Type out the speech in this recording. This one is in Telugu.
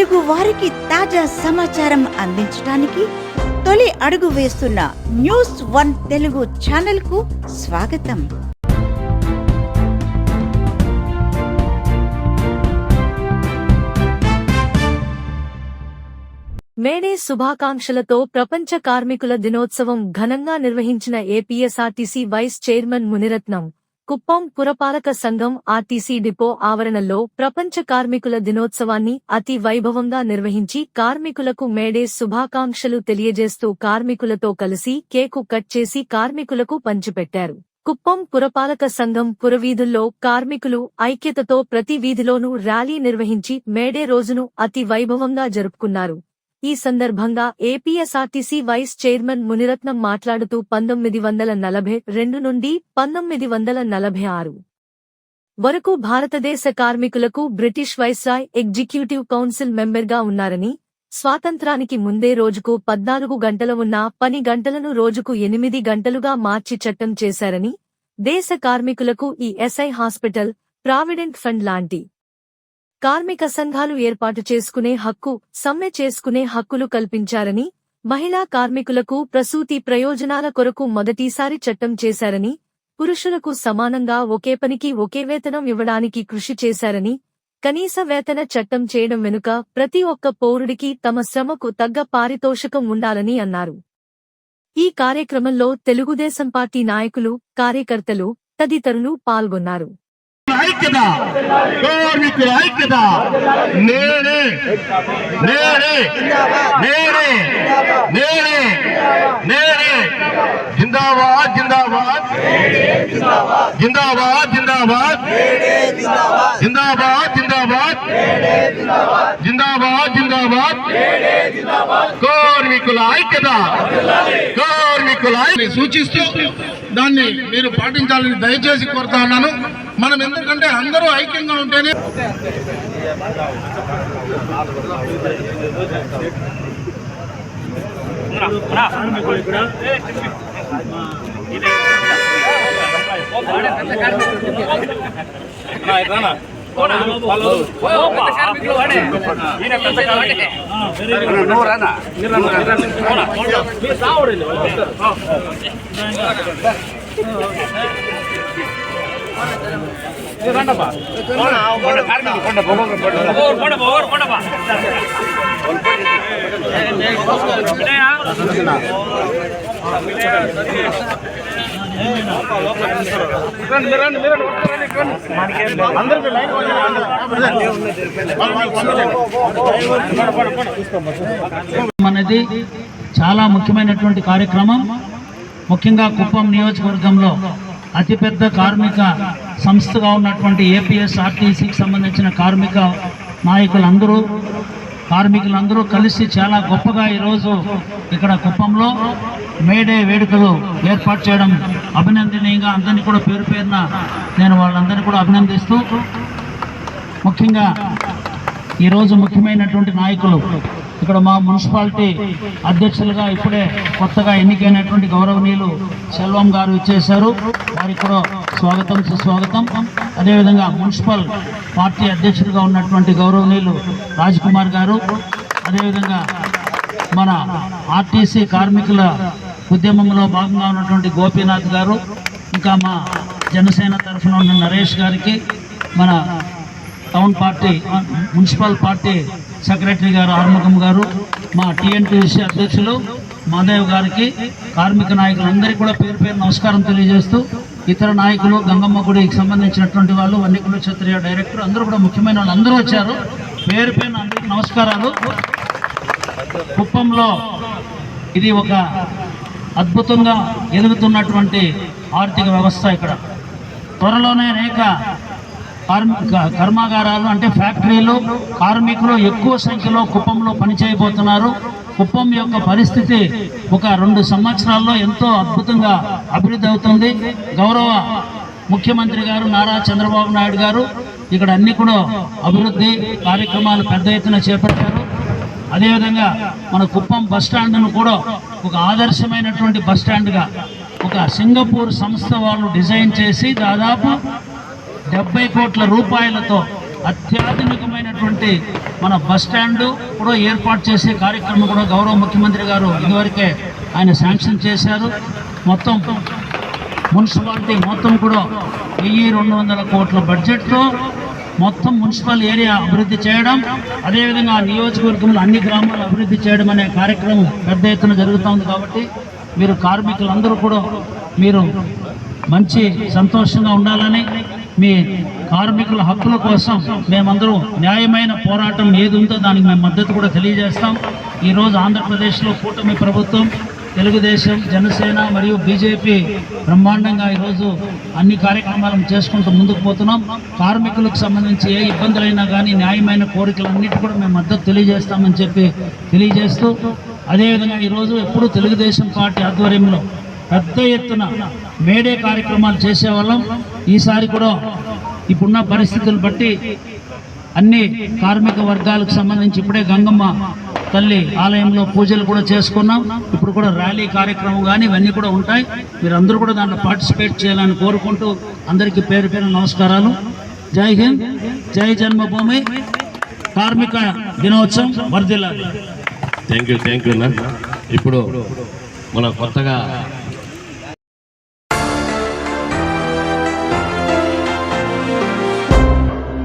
తెలుగు వారికి తాజా సమాచారం అందించడానికి తొలి అడుగు వేస్తున్న న్యూస్ వన్ తెలుగు ఛానల్కు స్వాగతం. మేడే శుభాకాంక్షలతో ప్రపంచ కార్మికుల దినోత్సవం ఘనంగా నిర్వహించిన APSRTC vice chairman Muniratnam. Kuppam పురపాలక సంఘం ఆర్టీసీ డిపో ఆవరణలో ప్రపంచ కార్మికుల దినోత్సవాన్ని అతి వైభవంగా నిర్వహించి కార్మికులకు మేడే శుభాకాంక్షలు తెలియజేస్తూ కార్మికులతో కలిసి కేకు కట్ చేసి కార్మికులకు పంచిపెట్టారు. కుప్పం పురపాలక సంఘం పురవీధుల్లో కార్మికులు ఐక్యతతో ప్రతి వీధిలోనూ ర్యాలీ నిర్వహించి మేడే రోజును అతి వైభవంగా జరుపుకున్నారు. ఈ సందర్భంగా ఏపీఎస్ఆర్టీసీ వైస్ చైర్మన్ మునిరత్నం మాట్లాడుతూ పంతొమ్మిది వందల నలభై రెండు నుండి పంతొమ్మిది వందల నలభై ఆరు వరకు భారతదేశ కార్మికులకు బ్రిటిష్ వైస్రాయ్ ఎగ్జిక్యూటివ్ కౌన్సిల్ మెంబర్గా ఉన్నారని స్వాతంత్రానికి ముందే రోజుకు పద్నాలుగు గంటల ఉన్న పని గంటలను రోజుకు ఎనిమిది గంటలుగా మార్చి చట్టం చేశారని దేశ కార్మికులకు ఈ ఎస్ఐ హాస్పిటల్ ప్రావిడెంట్ ఫండ్ లాంటి కార్మిక సంఘాలు ఏర్పాటు చేసుకునే హక్కు సమ్మె చేసుకునే హక్కులు కల్పించారని మహిళా కార్మికులకు ప్రసూతి ప్రయోజనాల కొరకు మొదటిసారి చట్టం చేశారని పురుషులకు సమానంగా ఒకే పనికి ఒకే వేతనం ఇవ్వడానికి కృషి చేశారని కనీస వేతన చట్టం చేయడం వెనుక ప్రతి ఒక్క పౌరుడికి తమ శ్రమకు తగ్గ పారితోషికం ఉండాలని అన్నారు. ఈ కార్యక్రమంలో తెలుగుదేశం పార్టీ నాయకులు కార్యకర్తలు తదితరులు పాల్గొన్నారు. ఐక్యత. కార్మికుల ఐక్యత. నేనే నేనే నేనే నేనే నేనే. జిందాబాద్ జిందాబాద్. జిందాబాద్ జిందాబాద్. జిందాబాద్ జిందాబాద్. జిందాబాద్ జిందాబాద్. కార్మికుల ఐక్యత. కార్మికులని సూచిస్తూ దాన్ని మీరు పాటించాలని దయచేసి కోరుతా ఉన్నాను. మనం ఎందుకంటే అందరూ ఐక్యంగా ఉంటేనే கொண்டப்பா கொண்ட காரணம் கொண்ட போக கொண்ட போக கொண்ட போக கொண்டப்பா வினயா வினயா అనేది చాలా ముఖ్యమైనటువంటి కార్యక్రమం. ముఖ్యంగా కుప్పం నియోజకవర్గంలో అతిపెద్ద కార్మిక సంస్థగా ఉన్నటువంటి ఏపీఎస్ఆర్టీసీకి సంబంధించిన కార్మిక నాయకులందరూ కార్మికులందరూ కలిసి చాలా గొప్పగా ఈరోజు ఇక్కడ కుప్పంలో మేడే వేడుకలు ఏర్పాటు చేయడం అభినందనీయంగా అందరినీ కూడా పేరు పేరున నేను వాళ్ళందరినీ కూడా అభినందిస్తూ ముఖ్యంగా ఈరోజు ముఖ్యమైనటువంటి నాయకులు ఇక్కడ మా మున్సిపాలిటీ అధ్యక్షులుగా ఇప్పుడే కొత్తగా ఎన్నికైనటువంటి గౌరవనీయులు సెల్వం గారు ఇచ్చేశారు. వారికి కూడా స్వాగతం సుస్వాగతం. అదేవిధంగా మున్సిపల్ పార్టీ అధ్యక్షుడిగా ఉన్నటువంటి గౌరవనీయులు రాజ్ కుమార్ గారు. అదేవిధంగా మన ఆర్టీసీ కార్మికుల ఉద్యమంలో భాగంగా ఉన్నటువంటి గోపీనాథ్ గారు. ఇంకా మా జనసేన తరఫున ఉన్న నరేష్ గారికి మన town party municipal party secretary garu Armukham garu మా టీఎన్టీసీ అధ్యక్షులు మాదేవ్ గారికి కార్మిక నాయకులందరికీ కూడా పేరు పేరు నమస్కారం తెలియజేస్తూ ఇతర నాయకులు గంగమ్మ గుడికి సంబంధించినటువంటి వాళ్ళు వన్నికుల క్షత్రియ డైరెక్టర్ అందరూ కూడా ముఖ్యమైన వాళ్ళు అందరూ వచ్చారు. పేరు పేరు అందరికీ నమస్కారాలు. కుప్పంలో ఇది ఒక అద్భుతంగా ఎదుగుతున్నటువంటి ఆర్థిక వ్యవస్థ ఇక్కడ. త్వరలోనే అనేక కర్మాగారాలు అంటే ఫ్యాక్టరీలు కార్మికులు ఎక్కువ సంఖ్యలో కుప్పంలో పనిచేయబోతున్నారు. కుప్పం యొక్క పరిస్థితి ఒక రెండు సంవత్సరాల్లో ఎంతో అద్భుతంగా అభివృద్ధి అవుతుంది. గౌరవ ముఖ్యమంత్రి గారు నారా చంద్రబాబు నాయుడు గారు ఇక్కడ అన్ని కూడా అభివృద్ధి కార్యక్రమాలు పెద్ద ఎత్తున చేపట్టారు. అదేవిధంగా మన కుప్పం బస్ స్టాండ్ను కూడా ఒక ఆదర్శమైనటువంటి బస్ స్టాండ్గా ఒక సింగపూర్ సంస్థ వాళ్ళు డిజైన్ చేసి దాదాపు డెబ్బై కోట్ల రూపాయలతో అత్యాధునికమైనటువంటి మన బస్ స్టాండ్ కూడా ఏర్పాటు చేసే కార్యక్రమం కూడా గౌరవ ముఖ్యమంత్రి గారు ఇదివరకే ఆయన శాంక్షన్ చేశారు. మొత్తం మున్సిపాలిటీ మొత్తం కూడా వెయ్యి రెండు వందల కోట్ల బడ్జెట్తో మొత్తం మున్సిపల్ ఏరియా అభివృద్ధి చేయడం అదేవిధంగా నియోజకవర్గంలో అన్ని గ్రామాలు అభివృద్ధి చేయడం అనే కార్యక్రమం పెద్ద ఎత్తున జరుగుతోంది కాబట్టి మీరు కార్మికులందరూ కూడా మీరు మంచి సంతోషంగా ఉండాలని మీ కార్మికుల హక్కుల కోసం మేమందరూ న్యాయమైన పోరాటం ఏది ఉందో దానికి మేము మద్దతు కూడా తెలియజేస్తాం. ఈరోజు ఆంధ్రప్రదేశ్లో కూటమి ప్రభుత్వం తెలుగుదేశం జనసేన మరియు బీజేపీ బ్రహ్మాండంగా ఈరోజు అన్ని కార్యక్రమాలను చేసుకుంటూ ముందుకు పోతున్నాం. కార్మికులకు సంబంధించి ఏ ఇబ్బందులైనా కానీ న్యాయమైన కోరికలన్నిటి కూడా మేము మద్దతు తెలియజేస్తామని చెప్పి తెలియజేస్తూ అదేవిధంగా ఈరోజు ఎప్పుడు తెలుగుదేశం పార్టీ ఆధ్వర్యంలో పెద్ద ఎత్తున మేడే కార్యక్రమాలు చేసేవాళ్ళం. ఈసారి కూడా ఇప్పుడున్న పరిస్థితులు బట్టి అన్ని కార్మిక వర్గాలకు సంబంధించి ఇప్పుడే గంగమ్మ తల్లి ఆలయంలో పూజలు కూడా చేసుకున్నాం. ఇప్పుడు కూడా ర్యాలీ కార్యక్రమం కానీ ఇవన్నీ కూడా ఉంటాయి. మీరందరూ కూడా దాంట్లో పార్టిసిపేట్ చేయాలని కోరుకుంటూ అందరికీ పేరు పేరు నమస్కారాలు. జై హింద్ జై జన్మభూమి. కార్మిక దినోత్సవం వర్ధిల్లాలి. థ్యాంక్ యూ థ్యాంక్ యూ ఇప్పుడు మన కొత్తగా